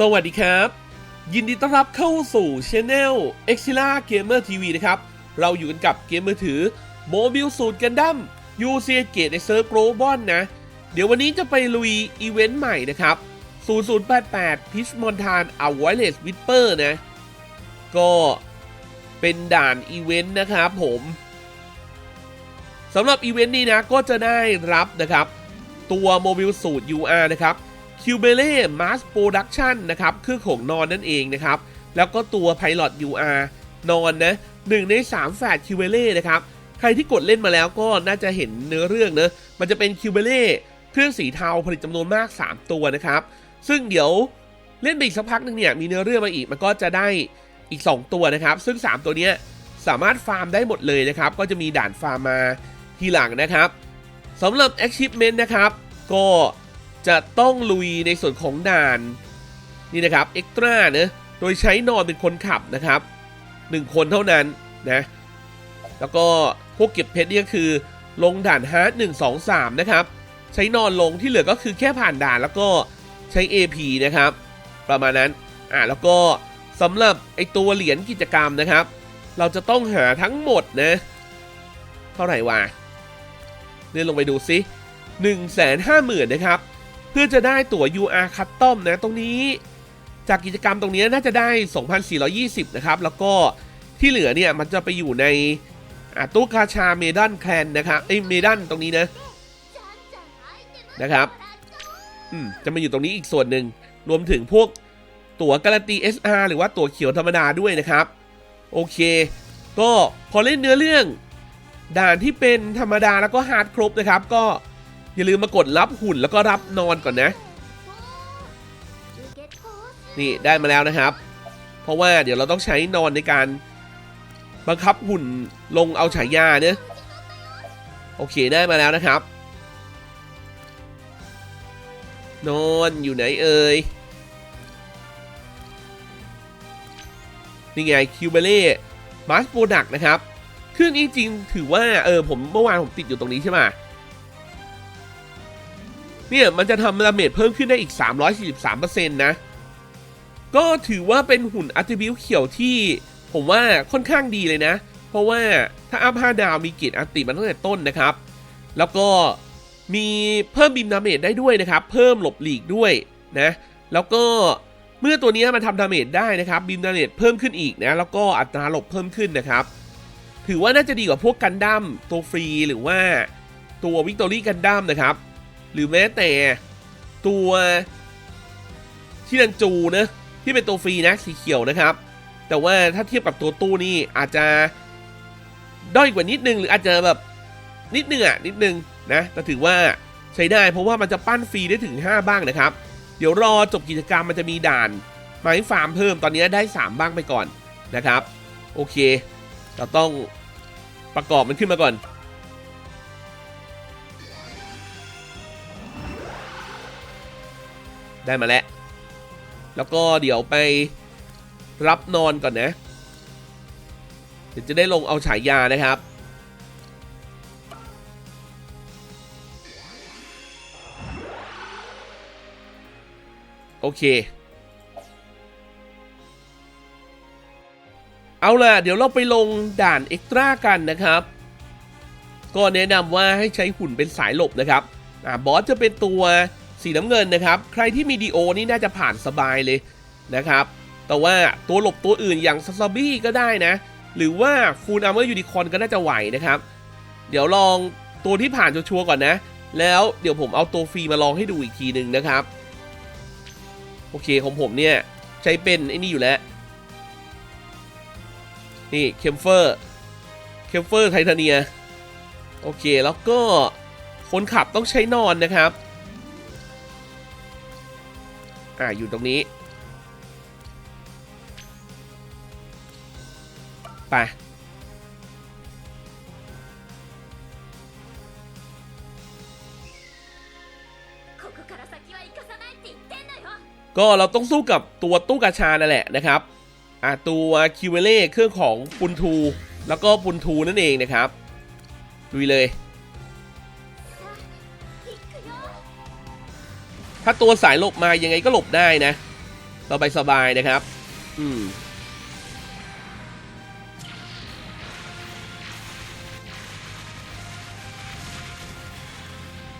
สวัสดีครับ ยินดีต้อนรับเข้าสู่ช anel e x i l a Gamer TV นะครับ เราอยู่กันกับเกมมือถือโมบิลสูตรกันดั้มยูเซียเกตในเซิร์ฟโกลบอลนะ เดี๋ยววันนี้จะไปลุยอีเวนต์ใหม่นะครับ 0088พิชมอนทานอ w ไวเลสวิปเปอร์นะ ก็เป็นด่านอีเวนต์นะครับผมสำหรับอีเวนต์นี้นะก็จะได้รับนะครับ ตัวโมบิลสูตร UR นะครับ คิวเบเล่มาสโปรดักชันนะครับเครื่องของนอนนั่นเองนะครับ แล้วก็ตัว Pilot UR นอนนะหนึ่งใน3แฝดคิวเบเล่นะครับ ใครที่กดเล่นมาแล้วก็น่าจะเห็นเนื้อเรื่องเนะมันจะเป็นคิวเบเล่เครื่องสีเทาผลิตจำนวนมาก 3 ตัวนะครับ ซึ่งเดี๋ยวเล่นไปอีกสักพักหนึงเนี่ยมีเนื้อเรื่องมาอีกมันก็จะได้อีก 2 ตัวนะครับ ซึ่ง 3 ตัวนี้สามารถฟาร์มได้หมดเลยนะครับ ก็จะมีด่านฟาร์มมาทีหลังนะครับสำหรับ Achievement นะครับ ก็ จะต้องลุยในส่วนของด่านนี่นะครับเอ็กตร้าเนะโดยใช้นอนเป็นคนขับนะครับ 1 คนเท่านั้นนะแล้วก็พวกเก็บเพชรนี่ก็คือลงด่านฮาร์ดหนึ่งสองสามนะครับ ใช้นอนลงที่เหลือก็คือแค่ผ่านด่านแล้วก็ใช้ AP นะครับ ประมาณนั้นอ่าแล้วก็สำหรับไอตัวเหรียญกิจกรรมนะครับ เราจะต้องหาทั้งหมดนะ เท่าไหร่วะเลื่อนลงไปดูซิ1 5 0 0 0 0นะครับ พื่อจะได้ตั๋ว UR Custom นะตรงนี้ จากกิจกรรมตรงนี้น่าจะได้ 2,420 นะครับ แล้วก็ที่เหลือเนี่ยมันจะไปอยู่ในตู้กาชาเมดันแคลนนะครับไอยเมดันตรงนี้นะนะครับอืมจะมาอยู่ตรงนี้อีกส่วนหนึ่งรวมถึงพวกตั๋วการันตี SR หรือว่าตั๋วเขียวธรรมดาด้วยนะครับ โอเค ก็พอเล่นเนื้อเรื่อง ด่านที่เป็นธรรมดาแล้วก็ฮาร์ดครบนะครับ ก็ อย่าลืมมากดรับหุ่นแล้วก็รับนอนก่อนนะ นี่ได้มาแล้วนะครับ เพราะว่าเดี๋ยวเราต้องใช้นอนในการบังคับหุ่นลงเอาฉายาเนี่ยโอเคได้มาแล้วนะครับ นอนอยู่ไหนเอ่ยนี่ไงคิวเบเล่มาสโปรดักนะครับ เครื่องนี้จริงถือว่าเออผมเมื่อวานผมติดอยู่ตรงนี้ใช่ไหม เนี่ยมันจะทำดาเมจเพิ่มขึ้นได้อีก 343%นะ ก็ถือว่าเป็นหุ่นอัตบิวเขียวที่ผมว่าค่อนข้างดีเลยนะ เพราะว่าถ้าอัพ5ดาวมีเกียรติอัติมาตั้งแต่ต้นนะครับ แล้วก็มีเพิ่มบิมดาเมจได้ด้วยนะครับ เพิ่มหลบหลีกด้วยนะ แล้วก็เมื่อตัวนี้มันทำดาเมจได้นะครับบิมดาเมจเพิ่มขึ้นอีกนะ แล้วก็อัตราหลบเพิ่มขึ้นนะครับ ถือว่าน่าจะดีกว่าพวกกันดั้มตัวฟรีหรือว่าตัววิกตอรี่กันดั้มนะครับ หรือแม้แต่ตัวที่นันจูนะที่เป็นตัวฟรีนะสีเขียวนะครับ แต่ว่าถ้าเทียบกับตัวตู้นี่อาจจะด้อยกว่านิดนึงหรืออาจจะแบบนิดนึงอะนิดนึงนะแต่ถือว่าใช้ได้เพราะว่ามันจะปั้นฟรีได้ถึง 5 บ้างนะครับ เดี๋ยวรอจบกิจกรรมมันจะมีด่านไม้ฟาร์มเพิ่มตอนนี้ได้ 3 บ้างไปก่อนนะครับ โอเค เราต้องประกอบมันขึ้นมาก่อน ได้มาแล้ว แล้วก็เดี๋ยวไปรับนอนก่อนนะ เดี๋ยวจะได้ลงเอาฉายานะครับ โอเค เอาล่ะ เดี๋ยวเราไปลงด่านเอ็กตร้ากันนะครับ ก็แนะนำว่าให้ใช้หุ่นเป็นสายหลบนะครับ อ่าบอสจะเป็นตัว สีน้ำเงินนะครับ ใครที่มีดีโอนี่น่าจะผ่านสบายเลยนะครับ แต่ว่าตัวหลบตัวอื่นอย่างซาซาบี้ก็ได้นะ หรือว่าฟูนอาร์เมอร์ยูนิคอนก็น่าจะไหวนะครับ เดี๋ยวลองตัวที่ผ่านชัวร์ก่อนนะ แล้วเดี๋ยวผมเอาตัวฟรีมาลองให้ดูอีกทีหนึ่งนะครับ โอเคของผมเนี่ยใช้เป็นไอ้นี่อยู่แล้ว นี่เคมเฟอร์เคมเฟอร์ไทเทเนีย โอเคแล้วก็คนขับต้องใช้นอนนะครับ อ่าอยู่ตรงนี้ไปก็เราต้องสู้กับตัวตู้กาชานั่นแหละนะครับอ่าตัวคิวเวเล่เครื่องของปุนทู แล้วก็ปุนทูนั่นเองนะครับ ดูเลย ถ้าตัวสายหลบมายังไงก็หลบได้นะสบายสบายนะครับ อืม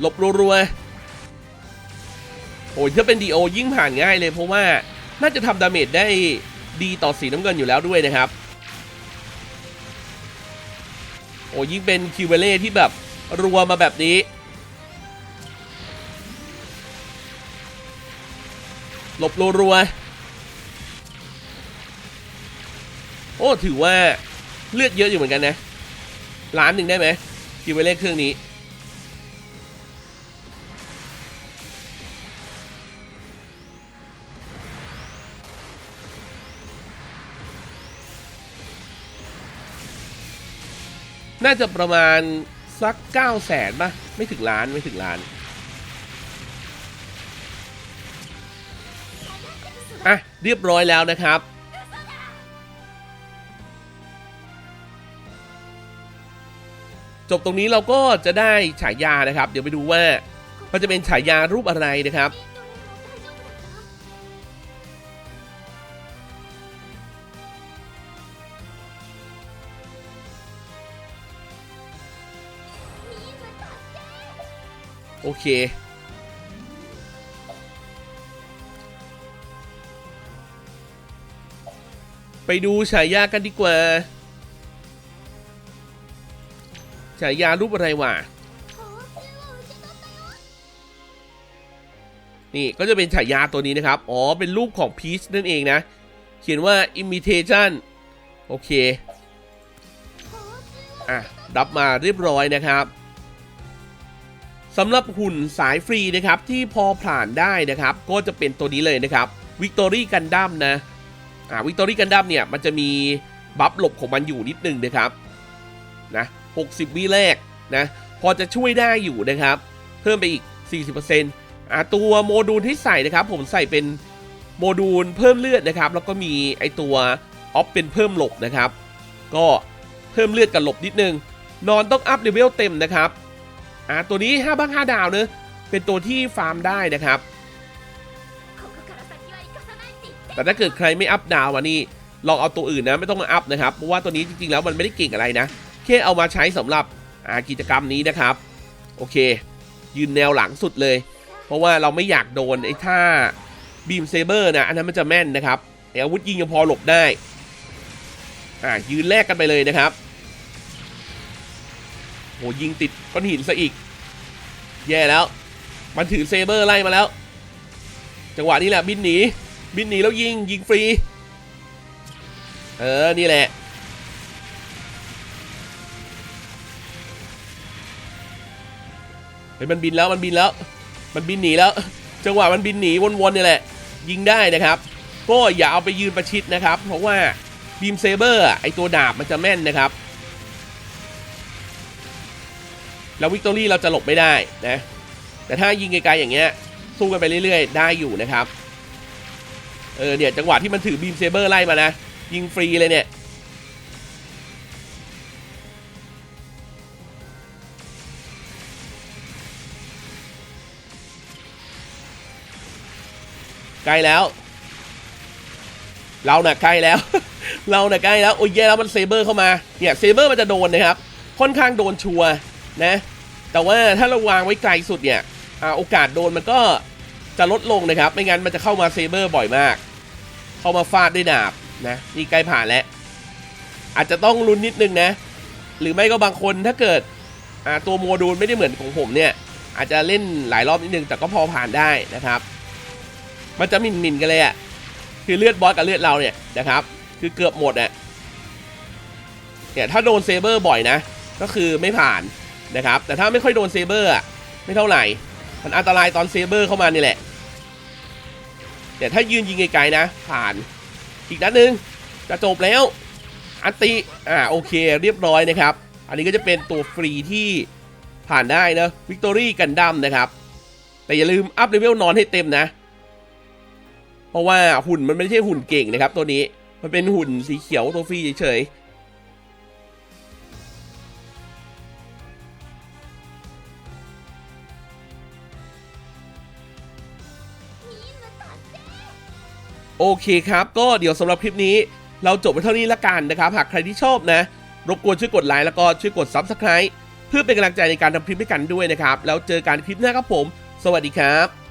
หลบรัวๆโอ้ยถ้าเป็นดีโอยิ่งผ่านง่ายเลยเพราะว่าน่าจะทำดาเมจได้ดีต่อสีน้ำเงินอยู่แล้วด้วยนะครับ โอ้ยิ่งเป็นคิวเบเล่ที่แบบรัวมาแบบนี้ หลบรัวๆโอ้ ถือว่าเลือดเยอะอยู่เหมือนกันนะ ล้านหนึ่งได้ไหมคิวเบเล่เครื่องนี้ น่าจะประมาณสัก9 0 0แสนป่ะ ไม่ถึงล้าน ไม่ถึงล้าน เรียบร้อยแล้วนะครับ จบตรงนี้เราก็จะได้ฉายานะครับ เดี๋ยวไปดูว่ามันจะเป็นฉายารูปอะไรนะครับโอเค ไปดูฉายากันดีกว่า ฉายารูปอะไรวะ นี่ก็จะเป็นฉายาตัวนี้นะครับ อ๋อ เป็นรูปของพีชนั่นเองนะ เขียนว่า imitation โอเค อะ รับมาเรียบร้อยนะครับสำหรับหุ่นสายฟรีนะครับที่พอผ่านได้นะครับ ก็จะเป็นตัวนี้เลยนะครับ Victory Gundam นะ อ่า Victory Gundam เนี่ยมันจะมีบัฟหลบของมันอยู่นิดนึงนะครับนะ60 วิแรกนะพอจะช่วยได้อยู่นะครับ เพิ่มไปอีก 40%อ่าตัวโมดูลที่ใส่นะครับ ผมใส่เป็นโมดูลเพิ่มเลือดนะครับ แล้วก็มีไอตัวออฟเป็นเพิ่มหลบนะครับ ก็เพิ่มเลือดกับหลบนิดนึง นอนต้องอัพเลเวลเต็มนะครับอ่าตัวนี้5บ้าง5ดาวเนะเป็นตัวที่ฟาร์มได้นะครับ แต่ถ้าเกิดใครไม่อัพดาวอะนี่ลองเอาตัวอื่นนะไม่ต้องมาอัพนะครับเพราะว่าตัวนี้จริงๆแล้วมันไม่ได้เก่งอะไรนะแค่เอามาใช้สำหรับกิจกรรมนี้นะครับ โอเค ยืนแนวหลังสุดเลย เพราะว่าเราไม่อยากโดนไอ้ท่าบีมเซเบอร์นะอันนั้นมันจะแม่นนะครับไอ้อาวุธยิงยังพอหลบได้อ่ายืนแลกกันไปเลยนะครับโหยิงติดก้อนหินซะอีก แย่แล้ว มันถือเซเบอร์ไล่มาแล้ว จังหวะนี้แหละบินหนี บินหนีแล้วยิงยิงฟรี เออ นี่แหละ เฮ้ยมันบินแล้วมันบินแล้ว มันบินหนีแล้ว จังหวะมันบินหนีวนๆนี่แหละ ยิงได้นะครับ ก็อย่าเอาไปยืนประชิดนะครับ เพราะว่าบีมเซเบอร์ไอตัวดาบมันจะแม่นนะครับ แล้ววิกตอรี่เราจะหลบไม่ได้นะ แต่ถ้ายิงไกลๆอย่างเงี้ยสู้กันไปเรื่อยๆ ได้อยู่นะครับ ออเนี่ยจังหวะที่มันถือบีมเซเบอร์ไล่มานะ ยิงฟรีเลยเนี่ยใกล้แล้ว เราน่ะใกล้แล้ว เราน่ะใกล้แล้ว โอ้ยแย่แล้วมันเซเบอร์เข้ามา เนี่ยเซเบอร์มันจะโดนนะครับ ค่อนข้างโดนชัวนะ แต่ว่าถ้าเราวางไว้ไกลสุดเนี่ยอโอกาสโดนมันก็จะลดลงนะครับ ไม่งั้นมันจะเข้ามาเซเบอร์บ่อยมาก เข้ามาฟาดด้วยดาบนะนี่ใกล้ผ่านแล้ว อาจจะต้องลุ้นนิดนึงนะ หรือไม่ก็บางคนถ้าเกิดตัวโมดูลไม่ได้เหมือนของผมเนี่ย อาจจะเล่นหลายรอบนิดนึงแต่ก็พอผ่านได้นะครับ มันจะหมินมินกันเลยอะ่ะคือเลือดบอสกับเลือดเราเนี่ยนะครับ คือเกือบหมดอะ่ะเนี่ยถ้าโดนเซเบอร์บ่อยนะ ก็คือไม่ผ่านนะครับ แต่ถ้าไม่ค่อยโดนเซเบอร์อะไม่เท่าไหร่มันอันตรายตอนเซเบอร์เข้ามานี่แหละ แต่ถ้ายืนยิงไกลๆนะ ผ่านอีกนัดหนึ่งจะจบแล้วอันติอ่าโอเคเรียบร้อยนะครับ อันนี้ก็จะเป็นตัวฟรีที่ผ่านได้นะวิกตอรี่กันดั้มนะครับ แต่อย่าลืมอัพเลเวลนอนให้เต็มนะ เพราะว่าหุ่นมันไม่ใช่หุ่นเก่งนะครับตัวนี้มันเป็นหุ่นสีเขียวตัวฟรีเฉยๆ โอเคครับ ก็เดี๋ยวสำหรับคลิปนี้ เราจบไปเท่านี้ละกันนะครับ หากใครที่ชอบนะ รบกวนช่วยกดไลค์แล้วก็ช่วยกด Subscribe เพื่อเป็นกำลังใจในการทำคลิปด้วยกันด้วยนะครับ แล้วเจอกันคลิปหน้าครับผม สวัสดีครับ